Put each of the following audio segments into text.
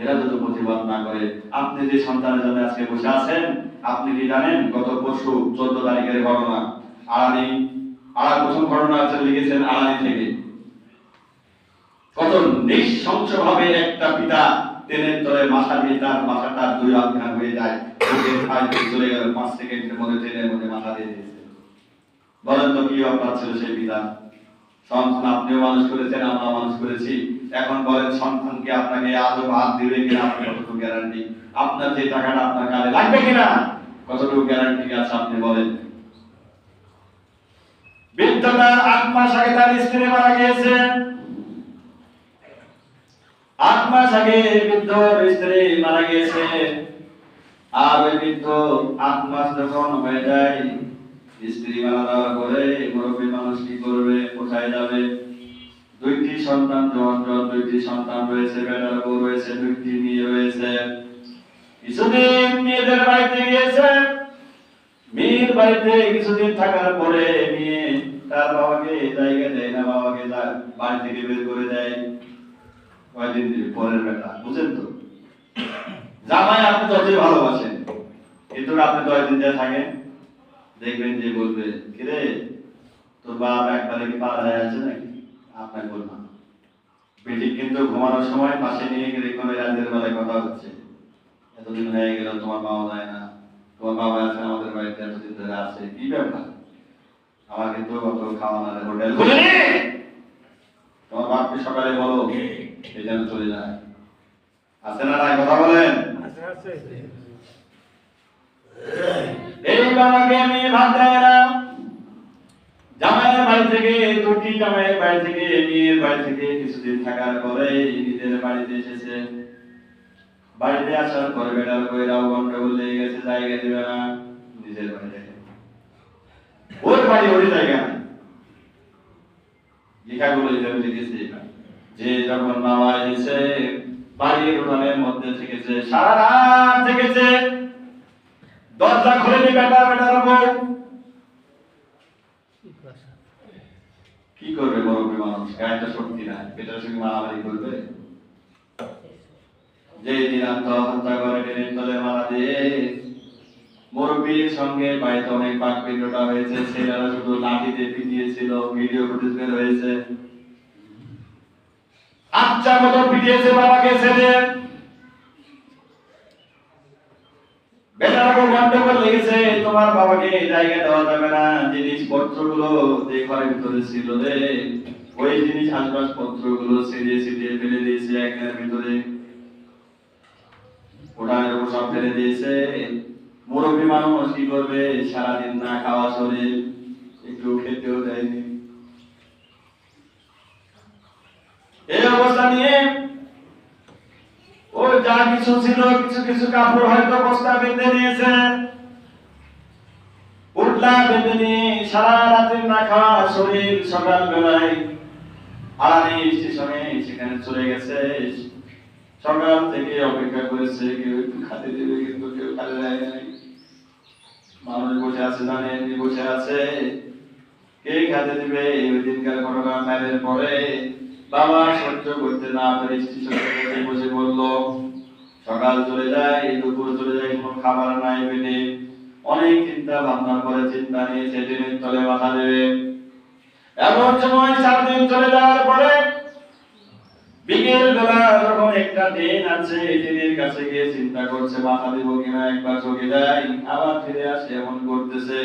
এরা যদি প্রতিবাদ না করে, আপনি যে সন্তানের জন্য আজকে বসে আছেন, আপনি কি জানেন গত পরশু চোদ্দ তারিখের ঘটনা? আড়ানি আড়া প্রথম ঘটনা আছে লিখেছেন আড়ানি থেকে। কত নৃশংস ভাবে একটা পিতা ট্রেনের তলে মাথা দিয়ে, তার মাথাটা দুই আধখান হয়ে যায়। চলে গেল, পাঁচ সেকেন্ডের মধ্যে ট্রেনের মধ্যে মাথা দিয়ে দিয়েছে। বলেন তো কি অপরাধ ছিল সেই পিতা? সন্তান আপনিও মানুষ করেছেন আমরা মানুষ করেছি। এখন বলেন সন্তানকে আপনাকে আদৌ হাত দিবে কিনা আপনার কতটুকু গ্যারান্টি আপনার যে টাকাটা আপনার কালে লাগবে কিনা? কতটুকু গ্যারান্টি আছে আপনি বলেন? বৃদ্ধটা আট মাস আগে তার স্ত্রী মারা গিয়েছে। আট মাস আগে বৃদ্ধর স্ত্রী মারা গিয়েছে। আর ওই বৃদ্ধ আট মাস যখন হয়ে যায় স্ত্রী মারা যাওয়ার মুরব্বী মানুষ কি করবে? কোথায় যাবে? দুইটি সন্তান জন জন দুইটি সন্তান রয়েছে, বেটার বউ রয়েছে, দুইটি মেয়ে রয়েছে। কিছুদিন মেয়েদের বাড়িতে গিয়েছে। মেয়ের বাড়িতে কিছুদিন থাকার পরে মেয়ে তার বাবাকে জায়গা দেয় না, বাবাকে বাড়ি থেকে বের করে দেয়। কয়দিন পরের বেটা, বুঝেন তো? জামাই আপনি যতই ভালোবাসেন, কিন্তু আপনি দশ দিন থাকেন। দেখবেন যে বলবে কিরে তোর বাপ একবারে কি পাড়া হয়ে আছে নাকি? আপনাকে বললাম বেটি কিন্তু ঘুমানোর সময় পাশে নিয়ে গেলে কোনো রাতের বেলায় কথা হচ্ছে। এতদিন হয়ে গেল তোমার বাবা যায় না। তোমার বাবা আছে আমাদের বাড়িতে এতদিন ধরে আছে। কি ব্যাপার? আমার কিন্তু অত খাওয়ানোর হোটেল তোমার বাপকে সকালে বলো এই যেন চলে যায়। আছে না নাই কথা বলেন? এই বাবাকে আমি ভাত জামাইয়ের বাড়ি থেকে, দুটি জামাইয়ের বাড়ি থেকে, মেয়ের বাড়ি থেকে কিছুদিন থাকার পরে নিজের বাড়িতে এসেছে। বাড়িতে আসার পরে বেটার কইরাও গন্ডগোল লেগে গেছে, জায়গা দিবে না, নিজের বাড়িতে ওর বাড়ি ওর জায়গা। লেখাগুলো এইভাবে লিখেছে যে যখন বাবা এসে বাড়ির উঠানের মধ্যে থেকেছে, সারা রাত থেকেছে খুলেনি বেটা বেটার বউ কি করবে মুরব্বী মানুষ? গায়ে তো শক্তি নাই। বেটার সঙ্গে মারামারি করবে? যে দিন আত্মহত্যা করে টেনে তলে মারা দিয়ে মুরব্বীর সঙ্গে বাড়িতে অনেক পিণ্ডটা হয়েছে। ছেলেরা শুধু লাঠিতে পিটিয়েছিল, ভিডিও ফুটেজ বের হয়েছে। আচ্ছা মতো পিটিয়েছে বাবাকে ছেলে বেটারকে গন্ডগোল তোমার বাবাকে এই জায়গায় দেওয়া যাবে না। জিনিসপত্রগুলো যে ঘরের ভিতরে ছিল রে। ওই জিনিস আসবাবপত্রগুলো ছিঁড়িয়ে ছিটিয়ে ফেলে দিয়েছে ভিতরে। সব ফেলে দিয়েছে। মুরব্বী মানুষ কি করবে? সারাদিন না খাওয়া একটু খেতেও দেয়নি। এই অবস্থা নিয়ে ও যা কিছু ছিল, কিছু কিছু কাপড় হয়তো বস্তা বেঁধে নিয়েছে। উঠলা বেঁধে সারা রাতে না খাওয়া শরীর সকাল বেলায় আড়ানি স্টেশনে সেখানে চলে গেছে। সকাল থেকে অপেক্ষা করেছে, কেউ একটু খাতে দেবে, কিন্তু কেউ খাতে দেয় নাই। মানুষ বসে আছে, জানে বসে আছে। কে খাতে দিবে? ওই দিনকার ঘটনা ম্যারের পরে বাবা সহ্য করতে না পেরে স্টেশনে বসে বলল, সকাল চলে যায়, দুপুর চলে যায়, কোনো খাবার নাই পেটে অনেক চিন্তা ভাবনার পরে চিন্তা নিয়ে সেদিনের তলে মাথা দেবে। এমন সময় চার দিন চলে যাওয়ার পরে বিকেল বেলা যখন একটা আছে, এই ট্রেনের কাছে গিয়ে চিন্তা করছে মাথা কিনা, একবার চোখে আবার ফিরে আসে, এমন করতেছে।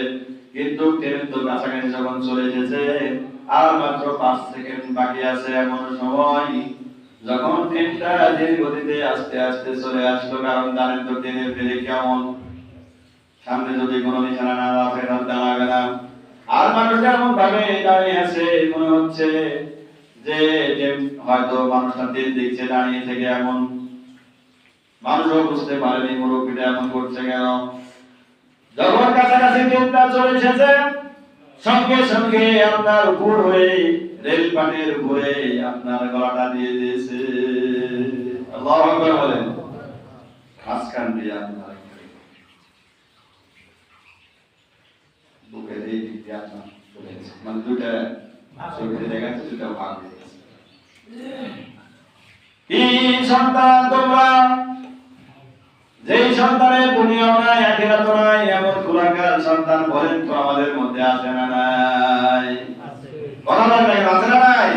কিন্তু ট্রেন তো কাছাকাছি যখন চলে এসেছে আর মাত্র পাঁচ সেকেন্ড বাকি আছে এমন সময়, যখন ট্রেনটা ধীর গতিতে আস্তে আস্তে চলে আসলো, কারণ জানেন তো ট্রেনের বেড়ে কেমন? সামনে যদি কোনো নিশানা না রাখে তাহলে দাঁড়াবে না আর মানুষটা এমন ভাবে দাঁড়িয়ে আছে, মনে হচ্ছে যে হয়তো মানুষটা দিন দেখছে দাঁড়িয়ে থেকে এমন। মানুষও বুঝতে পারেনি মুরব্বীটা এমন করছে কেন। যখন কাছাকাছি ট্রেনটা চলে এসেছে। সঙ্গে সঙ্গে আপনার উপর হয়ে রেল পাটের উপরে আপনার গলাটা দিয়ে দিয়েছে। আল্লাহু বলেন। মাঝখান দিয়ে আপনার বুকের এই চলে গেছে মানে দুটা দুটা ভাগ হয়ে গেছে কি সন্তান তোমরা সন্তানের দুনিয়াও নাই আখিরাত নাই এমন কুলাঙ্গার সন্তান বলেন তো আমাদের মধ্যে আছে না নাই কথা বলেন না, আছে না নাই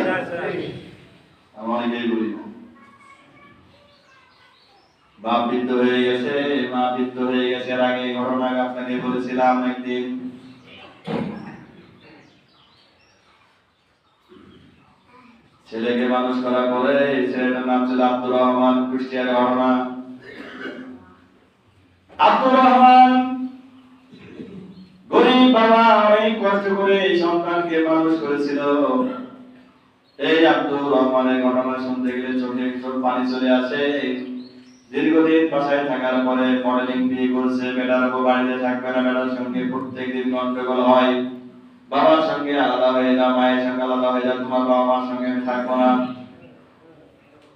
আমি অনেকেই বলি না বাপ বৃদ্ধ হয়ে গেছে মা বৃদ্ধ হয়ে গেছে এর আগে এই ঘটনা আপনাকে বলেছিলাম একদিন ছেলেকে মানুষ করার পরে ছেলেটার নাম ছিল আব্দুর রহমান, কুষ্টিয়ার ঘটনা। আব্দুর রহমান গরিব বাবা, অনেক কষ্ট করে এই সন্তানকে মানুষ করেছিল। এই আব্দুর রহমানের ঘটনা শুনতে গেলে চোখে চোখ পানি চলে আসে। দীর্ঘদিন বাসায় থাকার পরে মডেলিং বিয়ে করছে বেটার বাড়িতে থাকবে না, বেটার সঙ্গে প্রত্যেক দিন গন্ডগোল হয়। বাবার সঙ্গে আলাদা হয়ে যা, মায়ের সঙ্গে আলাদা হয়ে যা, তোমার বাবা মার সঙ্গে আমি থাকব না।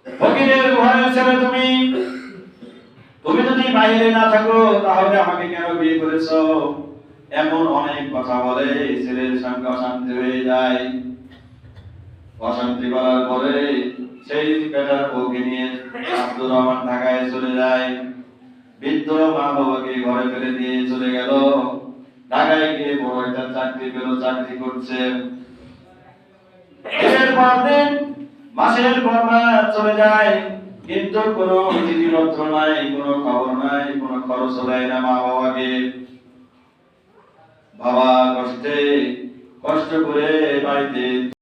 ফকিরের ঘরের ছেলে তুমি তুমি যদি বাইরে না থাকো, তাহলে আমাকে কেন বিয়ে করেছ? এমন অনেক কথা বলে, ছেলের সঙ্গে অশান্তি হয়ে যায়। অশান্তি করার পরে সেই বেটার বউকে নিয়ে আব্দুর রহমান ঢাকায় চলে যায়। বৃদ্ধ মা বাবাকে ঘরে ফেলে দিয়ে চলে গেল। ঢাকায় গিয়ে বড় একটা চাকরি পেল, চাকরি করছে। মাসের পর মাস চলে যায়। কিন্তু কোনো চিঠিপত্র নাই, কোনো খবর নাই, কোনো খরচ দেয় না মা বাবাকে। বাবা কষ্টে, কষ্ট করে বাড়িতে